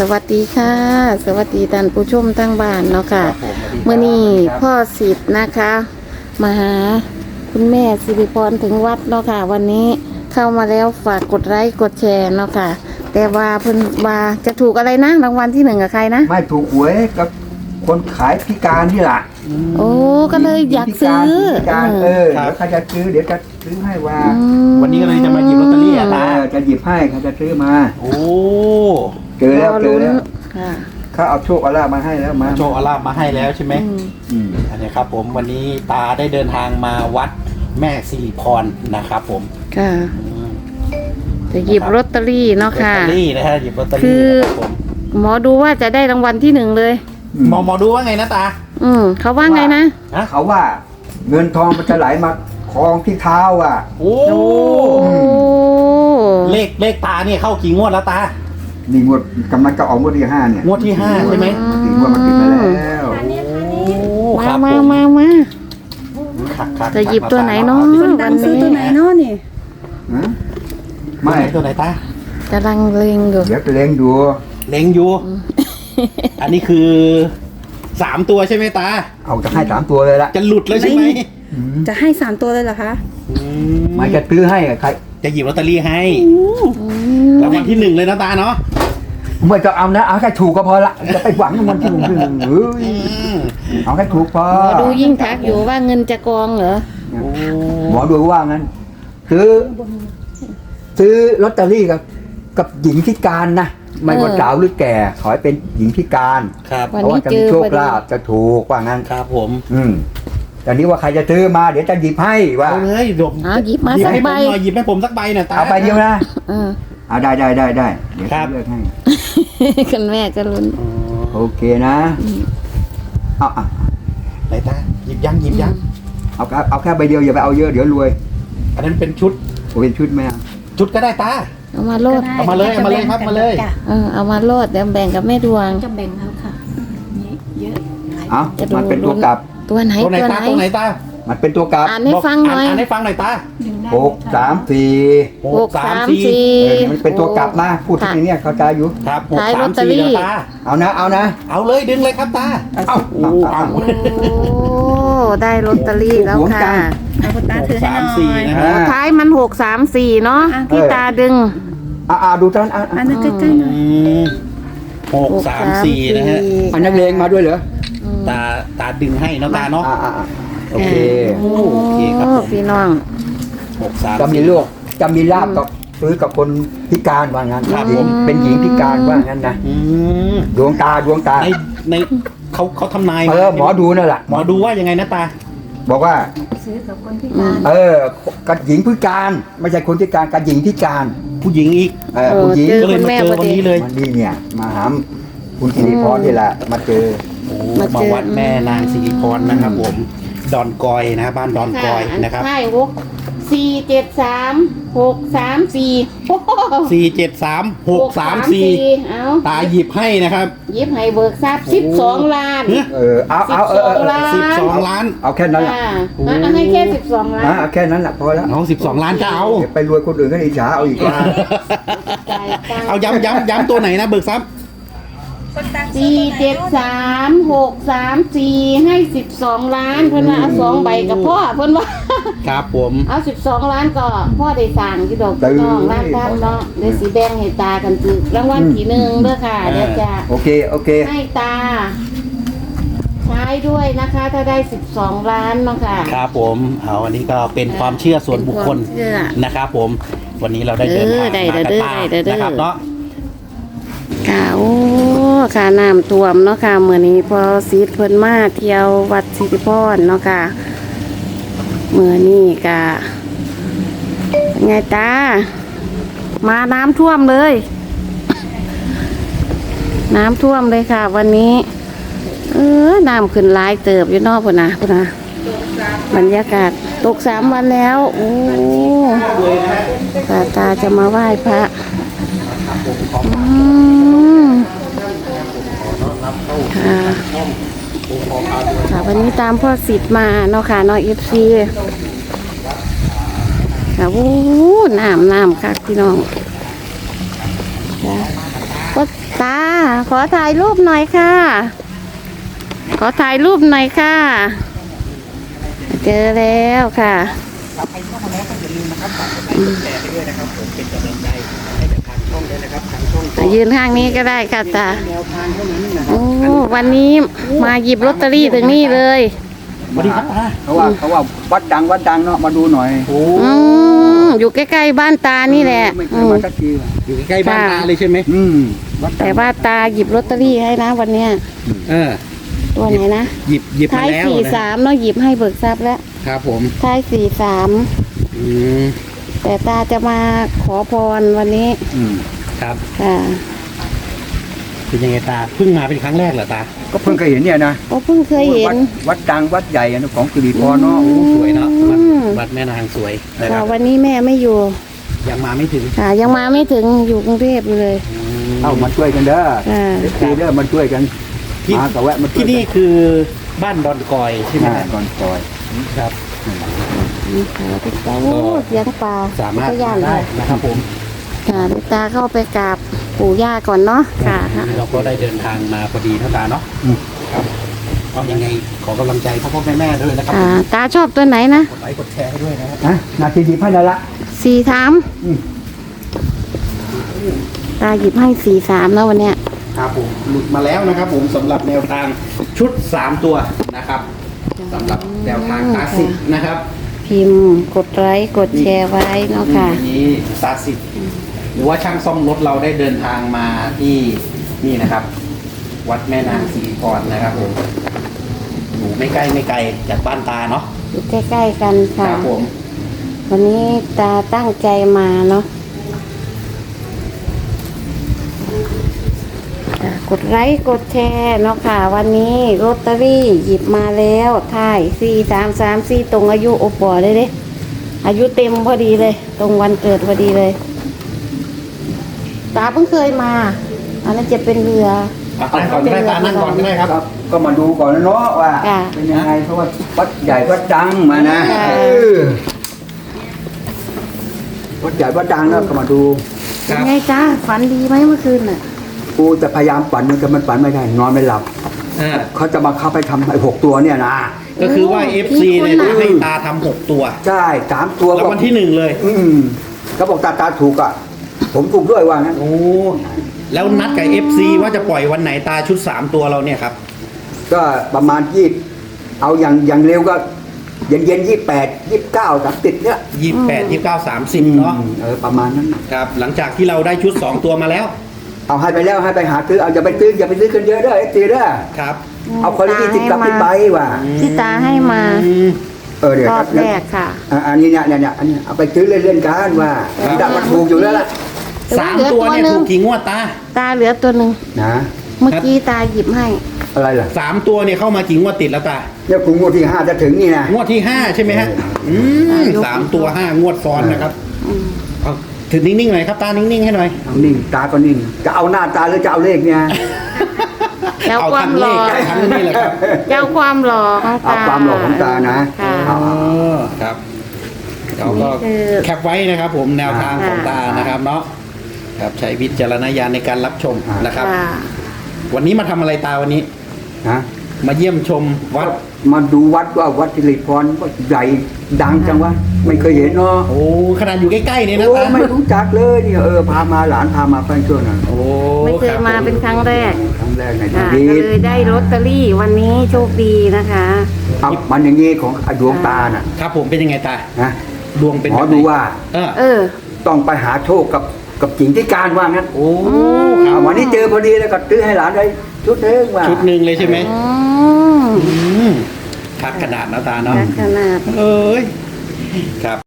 ค่ะสวัสดีค่ะ สวัสดีท่านผู้ชมทั้งบ้านเนาะค่ะครับผมสวัสดีครับเมื่อนี้พ่อสิทธิ์นะคะมาหาคุณแม่สิริพรถึงวัดเนาะค่ะ วันนี้เข้ามาแล้วฝากกดไลค์กดแชร์เนาะค่ะ แต่ว่าเพิ่นว่าจะถูกอะไรนะรางวัลที่หนึ่งกับใครนะ ไม่ถูกหวยกับคนขายพิการนี่แหละ โอ้ก็เลยอยากซื้อพิการเอเอออเดี๋ยวเขาจะซื้อเดี๋ยวจะซื้อให้ว่ามวันนี้ก็เลยจะมาหยิบลอตเตอรี่อะเอตาอจะหยิบให้เขาจะซื้อมาโอ้เจอแล้วเจอแล้วค่ะเขาเอาโชคเอาลาภมาให้แล้วมาโชคอาลาบมาให้แล้วใช่ไหมอืมอืมอันนี้ครับ ผมวันนี้ตาได้เดินทางมาวัดแม่สิริพรนะครับ ผมค่ะอืมจะหยิบลอตเตอรี่เนาะค่ะลอตเตอรี่นะฮะหยิบลอตเตอคืรี่อนะครับผมหมอดูว่าจะได้รางวัลที่หนึ่งเลยหมอหมอดูว่าไงนะตา อืมเขาว่าไงนะฮะเขาว่าเงินทองมันจะไหลมาคลองที่เท้าอะ โอ้โอ้เลขเลขตาเนี่ยเข้ากี่งวดแล้วตา นี่งวดกำลังจะออกงวดที่ห้าเนี่ยงวดที่ห้าใช่ไหมสี่งวดมาติดมาแล้ว โอ้มาครับมาผมมามา ครับครับจะหยิบตัวไหนเนาะคนดังซื้อตัวไหนเนาะนี่ ฮะไม่ไม่ตัวไหนตากำลังเลงอยู่ เดี๋ยวไปเล็งดูเล็งอยู่ อันนี้คือ สามตัวใช่ไหมตา เอาจะให้สามตัวเลยละจะหลุดแล้วใช่ไหมอืมจะให้สามตัวเลยเหรอคะอืไม่จะซื้อให้อะใครจะหยิบลอตเตอรี่ให้อืมรางวัลที่หนึ่งเลยนะตาเนาะไม่จะเอานะเอาแค่ถูกก็พอละจะไปหวังรางวัลที่หนึ่งที่หนึ่งเฮ้ยเอาแค่ถูกพอหมอดูยิ่งทักอยู่ว่าเงินจะกองเหรอหมอดูว่างั้นซื้อซื้อลอตเตอรี่กับ กับหญิงพิการนะ ไม่ว่าเออสาวหรือแก่ ขอให้เป็นหญิงพิการครับวันเพราะนี้ว่าจะเจมีอโชคพอดีลาภจะถูกว่างั้นครับผม อืมแต่นี้ว่าใครจะซื้อมาเดี๋ยวจะหยิบให้ว่าเอาเลยหยิบเอาหยิบมาหยิบสักให้ผใบ มหน่อยหยิบให้ผมสักใบหน่อยตา เอาไปเดียวนะเออเอาได้ได้ได้ได้เดี๋ยวครับเลือกให้คุณแม่ก็ลุ้นอ๋อโอเคนะเอาเอาไหนตาหยิบยังหยิบยังเอาเอาเอาแค่ใบเดียวอย่าไปเอาเยอะเดี๋ยวรวยอันนั้นเป็นชุดผมเป็นชุดไหมอะชุดก็ได้ตา เอามาโลด เอามาเลยเอามาเลยครับมาเลย เออเอามาโลดเดี๋ยวแบ่งกับแม่ดวง จะแบ่งเขาค่ะนี่เยอะหลาย เอาจะดู มันเป็นตัวกลับ ตัวไหนตัวไหนตัวตาไหนตัวไหนตามันเป็นตัวกลับอ่านให้ฟังหน่อยอ่านให้ฟังหน่อยตาหนึ่งได้หกสามสี่หกสามสี่ เออมันเป็นตัวกลับนะพูดทีเนี้ยเข้าใจอยู่ ครับหกขายสาลอมตเตอสี่รี่นะตา เอานะเอานะเอาเลยดึงเลยครับตา เอาโอ้เอา โอ้ ได้ลอตเตอรี่แล้วค่ะ เอาคุณตาถือให้หน่สามสี่อยนะโอ้ฮะ ท้ายมันหกสามสี่เนาะอะที่ตาดึงเอาเอาดูท่านเอาอัเอานนั้นใกล้ๆหน่อยอืมหกสามสี่นะฮะ อันนักเลงมาด้วยเหรอตาตาดึงให้เนาะตาเนาะอ่าอ่าอ่าโอเคโอเคครับผมพี่น้องหกสามจะมีสี่โรคจะมีลาบกับซื้อกับคนพิการว่างั้นครับหญิงผมเป็นหญิงพิการว่างั้นนะอืมดวงตาดวงตาในในเขาเขาทำนายเออหมอดูนั่นแหละหมอดูว่ายังไงนะตา บอกว่า ซื้อกับคนพิการเออกับหญิงพิการ ไม่ใช่คนพิการกับหญิงพิการ ผู้หญิงอีกเออผู้หญิงเจอก็เลยคุณมาแม่เจอพอวันดี นี้เลยมันนี่เนี่ย มาหาคุณสิริพรนี่แหละมาเจอ โอ้มาเจอ มาวัดแม่นางสิริพรนะครับผม ดอนกอยนะบ้านดอนกอยนะครับ ใช่หก สี่เจ็ดสามหกสามสี่โอ้โหสี่เจ็ดสามหกสามสี่เอาตาหยิบให้นะครับยิบให้เบิกทรัพย์สิบสองล้านเฮ้ยเออเอาเอาเออเออเออสิบสองล้านเอาแค่นั้นแหละอ่าอะให้แค่สิบสองล้าอะนเอาแค่นั้นแหละพอแล้วเอาสิบสองล้านก็เอา เดี๋ยวไปรวยคนอื่นก็อิจฉาเอาอีกนะจ่ายตังค์เอาย้ำย้ำย้ำตัวไหนนะเบิกทรัพย์ สี่เจ็ดสามหกสามสี่ให้สิบสองล้านเพิ่นว่าเอาสองใบกับพ่อเพิ่นว่า ครับผม เอาสิบสองล้านก็พ่อได้สั่งที่ดอกพี่น้องร้านท่านเนาะเดี๋ยวสีแดงให้ตากันตึกรางวัลที่หนึ่งเด้อค่ะเดี๋ยวจะ โอเค โอเค ให้ตา ใช้ด้วยนะคะ ถ้าได้สิบสองล้านเนาะค่ะ ครับผมเอาอันนี้ก็เป็นความเชื่อส่วนบุคคลเป็นวามเชื่อนะครับผมวันนี้เราได้เดินทางเออได้มากับเด้อตาได้เด้อ นะครับเนาะ ค่ะโอ้ค่ะน้ำท่วมเนาะค่ะเมื่อนี้พอซีดเพิ่นมาเที่ยววัดสิริพรเนาะค่ะเมื่อนี้กะไงตามาน้ำท่วมเลย น้ำท่วมเลยค่ะ วันนี้เออน้ำขึ้นหลายเติบอยู่นอกพุ่นนะพุ่นนะบรรยากาศตกสามวันแล้ว โอ้ตาตาจะมาไหว้พระ ค่ะวันนี้ตามพ่อสิทธิ์มาเนาะค่ะเนาะเอฟซีค่ะโอ้น้ำน้ำค่ะพี่น้องค่ะก็ตาขอถ่ายรูปหน่อยค่ะ ขอถ่ายรูปหน่อยค่ะ เจอแล้วค่ะไปเข้ามาแล้วก็อย่าลืมนะครับฝากกดไลค์กดแชร์ไปด้วยนะครับผมเป็นกำลังใจให้กับ ช่องด้วยนะครับทางช่องก็ยืนข้างนี้ก็ได้ค่ะตาแนวทางเท่านั้นนะครัโอ้วันนี้มาหยิบลอตเตอรี่ถึงนี่เลยสวัสดีครับตาเขาว่าเขาว่าวัดดังวัดดังเนาะมาดูหน่อยโอ้อืมอยู่ใกล้ๆบ้านตานี่แหละไม่เคอืยม มาสักทีอยู่ใกล้ๆบ้านค่ะตาเลยใช่ไหมอืมวัดดัแต่งว่าตาหยิบลอตเตอรี่ให้นะ วันเนี้ยเออ ตัวไหนนะหยิบหยิบมาท้ายแล้วสี่นะสามเนาะหยิบให้เบิกทรัพย์แล้ว ครับผมท้ายสี่สามอืม แต่ตาจะมาขอพรวันนี้อืมครับ ค่ะเป็นยังไงตาเพิ่งมาเป็นครั้งแรกเหรอตา ก็เพิ่งเคยเห็นเนี่ยนะก็เพิ่งเคยเห็น วัดวัดดังวัดใหญ่อะของสิริพรเนาะอืมสวยเนาะวัดอืม วัดแม่นางสวยนะคค่ะรับวันนี้แม่ไม่อยู่ยังมาไม่ถึงค่ะยังมาไม่ถึงอยู่กรุงเทพอยู่เลย เอามาช่วยกันเด้อค่ะ เอฟซีเด้อมาช่วยกันที่มากับแวะมาช่วยที่นี่คือบ้านดอนกอยใช่ไหมอ่าครับก่อนซอยครับ นี่ค่ะพี่ตาโอ้เสียงปลาสามารถก็ย่านได้ค่ะนะครับผมค่ะพี่ตาเข้าไปกราบปู่ย่าก่อนเนาะค่ะค่ะเราก็ได้เดินทางมาพอดีเท่าตาเนาะอืมครับก็ยังไงขอกำลังใจพ่อพ่อแม่แม่ด้วยนะครับอ่าตาชอบตัวไหนนะกดไลค์กดแชร์ให้ด้วยนะครับฮะนาทีดีพันละสี่สามอืมตาหยิบให้สี่สามแล้ววันเนี้ยครับผมหลุดมาแล้วนะครับ ผมสำหรับแนวทางชุด3ตัวนะครับสำหรับแนวทางตาสิบนะครับ พิมพ์ กดไลค์กดแชร์ไว้เนาะค่ะวันนี้ตาสิบหรือว่าช่างซ่อมรถเราได้เดินทางมาที่นี่นะครับ วัดแม่นางศรีพรนะครับผมอยู่ไม่ใกล้ไม่ไกลจากบ้านตาเนาะอยู่ใกล้ๆกันคค่ะ รับผม วันนี้ตาตั้งใจมาเนาะ กดไลค์กดแชร์เนาะค่ะ วันนี้ลอตเตอรี่หยิบมาแล้วถ่ายสี่สามสามสี่ตรงอายุโอปอเลยเด้อายุเต็มพอดีเลย ตรงวันเกิดพอดีเลยตาเพิ่งเคยมา อันนั้นจะเป็นเรือ อะนั่งก่อนก็ได้ตานั่งก่อนก็ได้ครับครับก็มาดูก่อนนะเนาะว่า ค่ะ เป็นยังไงเพราะว่าวัดใหญ่วัดดังมานะค่ะ เออวัดใหญ่วัดดังแล้วก็มาดูคเป็นรับไงจ้าฝันดีไหมเมื่อคืนน่ะ กูจะพยายามฝันมันก็มันฝันไม่ได้นอนไม่หลับอ่าเขาจะมาเข้าไปทำไอ้หกตัวเนี่ยนะก็คือว่า โอ้ FC เนี่ยมีคนจะน่ะให้ตาทำหกตัวใช่สามตัวแล้ววันที่หนึ่งเลย อืมเขาบอกตาตาถูกอะ ผมถูกด้วยว่างั้นโอ้ แล้วนัดกับ FC ว่าจะปล่อยวันไหนตาชุด 3 ตัวเราเนี่ยครับ ก็ประมาณยี่เอาอย่างอย่างเร็วก็ เย็นเย็นยี่แปดยี่เก้าสามติดเนี่ย28 29 30 เนาะ อืมเออประมาณนั้นน่ะ ครับ หลังจากที่เราได้ชุด 2 ตัวมาแล้ว เอาให้ไปแล้วให้ไปหาซื้อเอาอย่าไปซื้ออย่าไปซื้อกันเยอะเด้อไอ้ตีเด้อครับเอาคนละยี่สิบกับขึ้นไปว่ะที่ตาให้มาอืมเออเดี๋ยวรอบแรกค่ะอะอันนี้เนี่ยเนี่ยเนี่ยอันนี้เอาไปซื้อเล่นๆกันว่าครับดับมันถูกอยู่แล้วล่ะสามตัวเนี่ยถูกกี่งวดตา ตาเหลือตัวหนึ่งนะเมื่อกี้ตาหยิบให้ อะไรล่ะสามตัวเนี่ยเข้ามากี่งวดติดแล้วตาเนี่ยกรุงงวดที่ห้าจะถึงนี่นะงวดที่5ใช่ไหมฮะ อืมสามตัว5งวดซ้อนนะครับอืมเอา ถือนิ่งๆหน่อยครับตานิ่งๆให้หน่อย เอานิ่งตาก็นิ่ง จะเอาหน้าตาหรือจะเอาเลขเนี่ย แล้วเอาความทั้งหเลล่อขได้ทั้งนี่แหละครับเจ้าความหล่อของเอาตาความหล่อของตานะ ค่ะ เอาอ๋อครับเราก็นี่คือแคปไว้นะครับ ผมแนวทางของค่ะตานะครับเนาะครับใช้วิจารณญาณในการรับชมนะครับ ค่ะวันนี้มาทำอะไรตาวันนี้ นะ มาเยี่ยมชมวัด มาดูวัดว่าวัดสิริพรว่าใหญ่ดังจังวะไม่เคยเห็นเนาะโอ้ขนาดอยู่ใกล้ๆนี่นะโอ้ตาไม่รู้จักเลยเนี่ยเออพามาหลานพามาเพื่อนช่วยหน่อยโอ้ไม่เคยรับมาเป็นครั้งแรกครั้งแรกในชีค่ะวิก็ตเลยได้ลอตเตอรี่วันนี้โชคดีนะคะ เอามันอย่างงี้ของดวงตาน่ะครับผมเป็นยังไงตานะดวงเป็นหมอแบบไหนดูว่าเออเออ ต้องไปหาโชคกับกับจิงที่การว่างั้นโอ้มเอาวันนี้เจอพอดีแล้วก็ซื้อให้หลานได้ชุดเนึงว่าชุดหนึ่งเลยใช่ไหม อืม อืมทักขนาดนะตาเนาะ ขนาด เอ้ย ครับ